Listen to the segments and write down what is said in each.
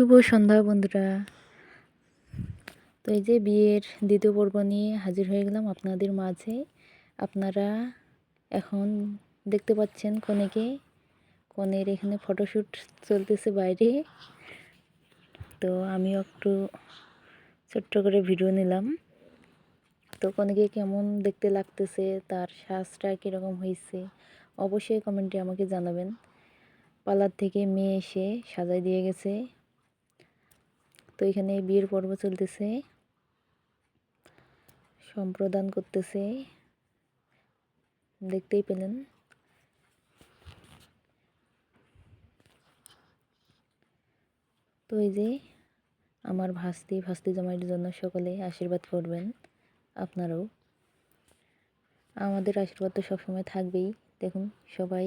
শুভ সন্ধ্যা বন্ধুরা। তো এই যে বিয়ের দ্বিতীয় পর্ব নিয়ে হাজির হয়ে গেলাম আপনাদের মাঝে। আপনারা এখন দেখতে পাচ্ছেন কনেকে। কনের এখানে ফটোশ্যুট চলতেছে বাইরে। তো আমিও একটু ছোট্ট করে ভিডিও নিলাম। তো কনেকে কেমন দেখতে লাগতেছে, তার সাজটা কীরকম হয়েছে অবশ্যই কমেন্টে আমাকে জানাবেন। পার্লার থেকে মেয়ে এসে সাজাই দিয়ে গেছে। তো এখানে বিয়ের পর্ব চলতেছে। সম্প্রদান করতেছে। দেখতেই পেলেন। তো এই যে আমার ভাস্তি ভাস্তি জামাইয়ের জন্য সকলে আশীর্বাদ করবেন, আপনারাও। আমাদের আশীর্বাদ তো সবসময় থাকবেই। দেখুন, সবাই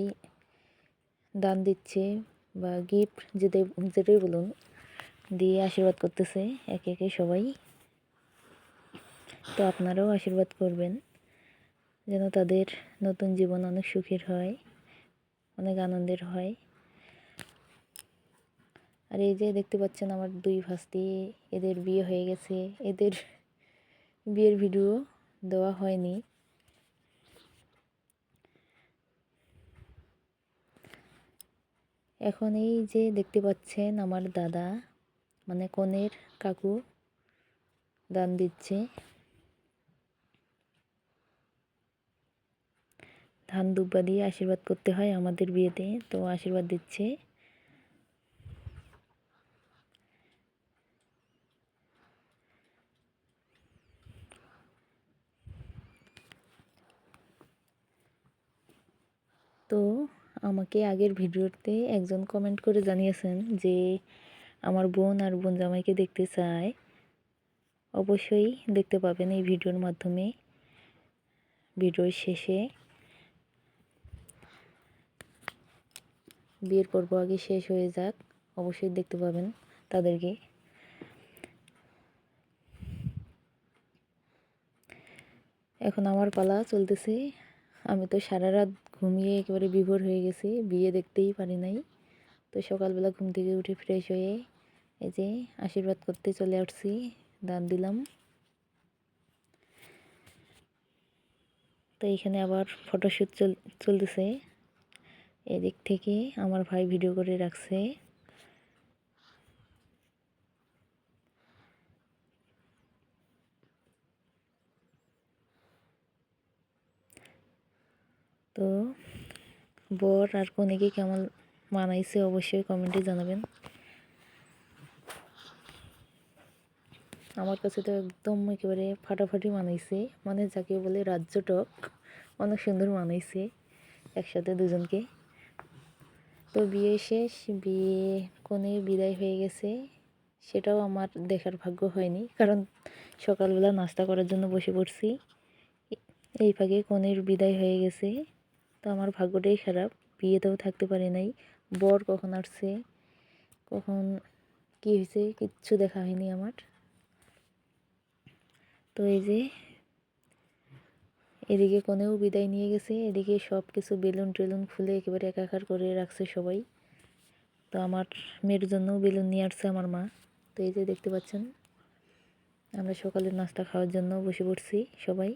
দান দিচ্ছে বা গিফট যেটাই যেটাই বলুন দিয়ে আশীর্বাদ করতেছে, একে একে সবাই। তো আপনারাও আশীর্বাদ করবেন, যেন তাদের নতুন জীবন অনেক সুখের হয়, অনেক আনন্দের হয়। আর এই যে দেখতে পাচ্ছেন আমার দুই ভাস্তি, এদের বিয়ে হয়ে গেছে, এদের বিয়ের ভিডিও দেওয়া হয়নি। এখন এই যে দেখতে পাচ্ছেন আমার দাদা মানে কনের কাকু দান দিচ্ছে। ধান দুব্বা দিয়ে আশীর্বাদ করতে হয় আমাদের বিয়েতে, তো আশীর্বাদ দিচ্ছে। তো আমাকে আগের ভিডিওতে একজন কমেন্ট করে জানিয়েছেন যে আমার বোন আর বোন জামাইকে দেখতে চায়। অবশ্যই দেখতে পাবেন এই ভিডিওর মাধ্যমে। ভিডিওর শেষে। বিয়ের পর্ব আগে শেষ হয়ে যাক। অবশ্যই দেখতে পাবেন তাদেরকে। এখন আমার পালা চলতেছে। আমি তো সারা রাত ঘুমিয়ে একেবারে বিভোর হয়ে গেছি। বিয়ে দেখতেই পারি নাই। তো সকালবেলা ঘুম থেকে উঠে ফ্রেশ হয়ে এই যে আশীর্বাদ করতে চলে আসছি, দান দিলাম। তো এখানে আবার ফটোশ্যুট চল, চলতেছে। এদিক থেকে আমার ভাই ভিডিও করে রাখছে। তো বর আর কনেকে কেমন মানাইছে, অবশ্যই কমেন্টে জানাবেন। আমার কাছে তো একদম একেবারে ফাটাফাটি মানাইছে মানে যাকে বলে রাজ্যটক অনেক সুন্দর মানাইছে একসাথে দুজনকে। তো বিয়ে শেষ, বিয়ে কোনে বিদায় হয়ে গেছে, সেটাও আমার দেখার ভাগ্য হয়নি, কারণ সকালবেলা নাস্তা করার জন্য বসে পড়ছি। এই ফাঁকে কনের বিদায় হয়ে গেছে, তো আমার ভাগ্যটাই খারাপ, বিয়েতেও থাকতে পারি নাই। বর কখন আসছে? কখন কী হয়েছে? কিচ্ছু দেখা হয়নি আমার। তো এই যে, এদিকে কোনেও বিদায় নিয়ে গেছে। এদিকে সব কিছু বেলুন টেলুন খুলে একেবারে একাকার করে রাখছে সবাই। তো আমার মেয়ের জন্যও বেলুন নিয়ে আসছে আমার মা। তো এই যে দেখতে পাচ্ছেন, আমরা সকালের নাস্তা খাওয়ার জন্য বসে পড়ছি সবাই।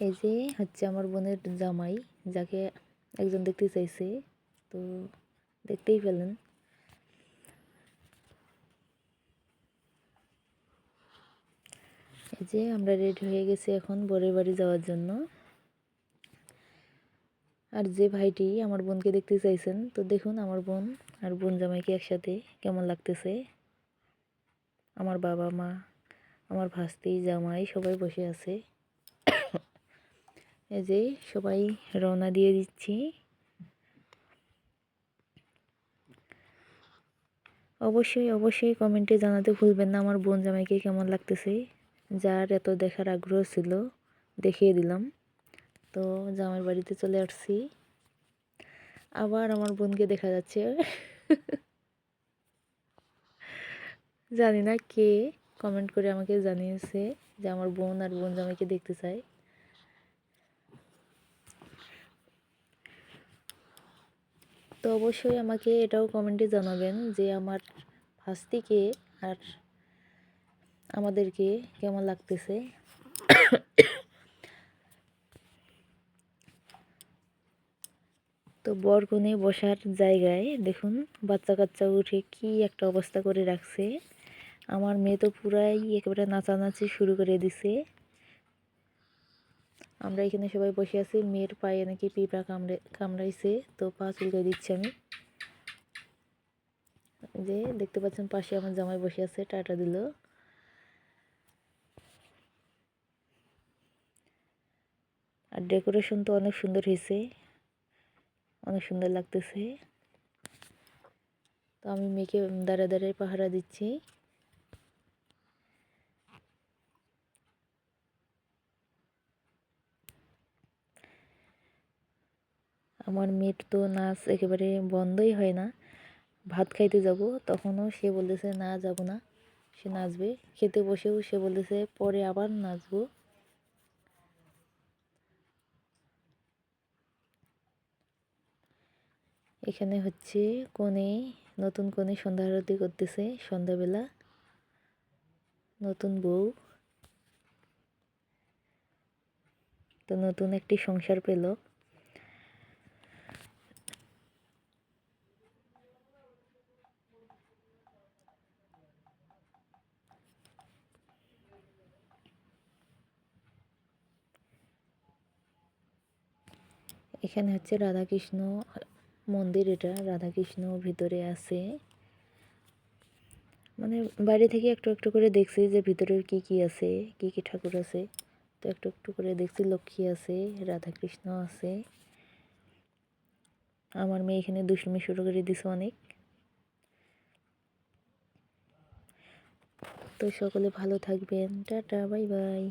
এই যে হচ্ছে আমার বোনের জামাই, যাকে একজন দেখতে চাইছে। তো দেখতেই পেলেন। এই যে আমরা রেডি হয়ে গেছি এখন বরের বাড়ি যাওয়ার জন্য। আর যে ভাইটি আমার বোনকে দেখতে চাইছেন, তো দেখুন আমার বোন আর বোন জামাইকে একসাথে কেমন লাগতেছে। আমার বাবা মা, আমার ভাস্তি, জামাই সবাই বসে আছে। যে সবাই রওনা দিয়ে দিচ্ছি। অবশ্যই অবশ্যই কমেন্টে জানাতে ভুলবেন না। আমার বোন জামাইকে কেমন লাগতেছে? যার এত দেখার আগ্রহ ছিল, দেখিয়ে দিলাম। তো জামাই বাড়িতে চলে আসছি। আবার আমার বোনকে দেখা যাচ্ছে। জানি না কে কমেন্ট করে আমাকে জানিয়েছে যে আমার বোন আর বোন জামাইকে দেখতে চায়। তো অবশ্যই আমাকে এটাও কমেন্টে জানাবেন যে আমার ভাস্তিকে আর আমাদেরকে কেমন লাগতেছে। তো বরগুনে বসার জায়গায় দেখুন বাচ্চা কাচ্চা উঠে কি একটা অবস্থা করে রাখছে। আমার মেয়ে তো পুরাই একেবারে নাচানাচি শুরু করে দিছে। আমরা এখানে সবাই বসে আছি। মেয়ের পায়ে নাকি পিঁপড়া কামড়ে কামড়াইছে, তো পা চুলকাই দিচ্ছি আমি। যে দেখতে পাচ্ছেন পাশে আমার জামাই বসে আছে, টাটা দিল। আর ডেকোরেশন তো অনেক সুন্দর হয়েছে, অনেক সুন্দর লাগতেছে। তো আমি মেয়েকে দাঁড়া দাঁড়ায় পাহারা দিচ্ছি। আমার মেয়ের তো নাচ একেবারে বন্ধই হয় না। ভাত খাইতে যাব, তখনও সে বলতেছে, না, যাব না। সে নাচবে। খেতে বসেও সে বলতেছে, পরে আবার নাচবো। এখানে হচ্ছে কোণে, নতুন কোণে সন্ধ্যা আরতি করতেছে, সন্ধ্যাবেলা। নতুন বউ। তো নতুন একটি সংসার পেল। এখানে হচ্ছে রাধাকৃষ্ণ মন্দির এটা, রাধাকৃষ্ণ ভিতরে আছে। মানে বাইরে থেকে একটু একটু করে দেখছি যে ভিতরে কি কি আছে, কি কি ঠাকুর আছে। তো একটু একটু করে দেখছি লক্ষ্মী আছে, রাধাকৃষ্ণ আছে। আমার মেয়ে এখানে দুষ্টুমি শুরু করে দিছে অনেক। তো সকলে ভালো থাকবেন। Tata, bye bye.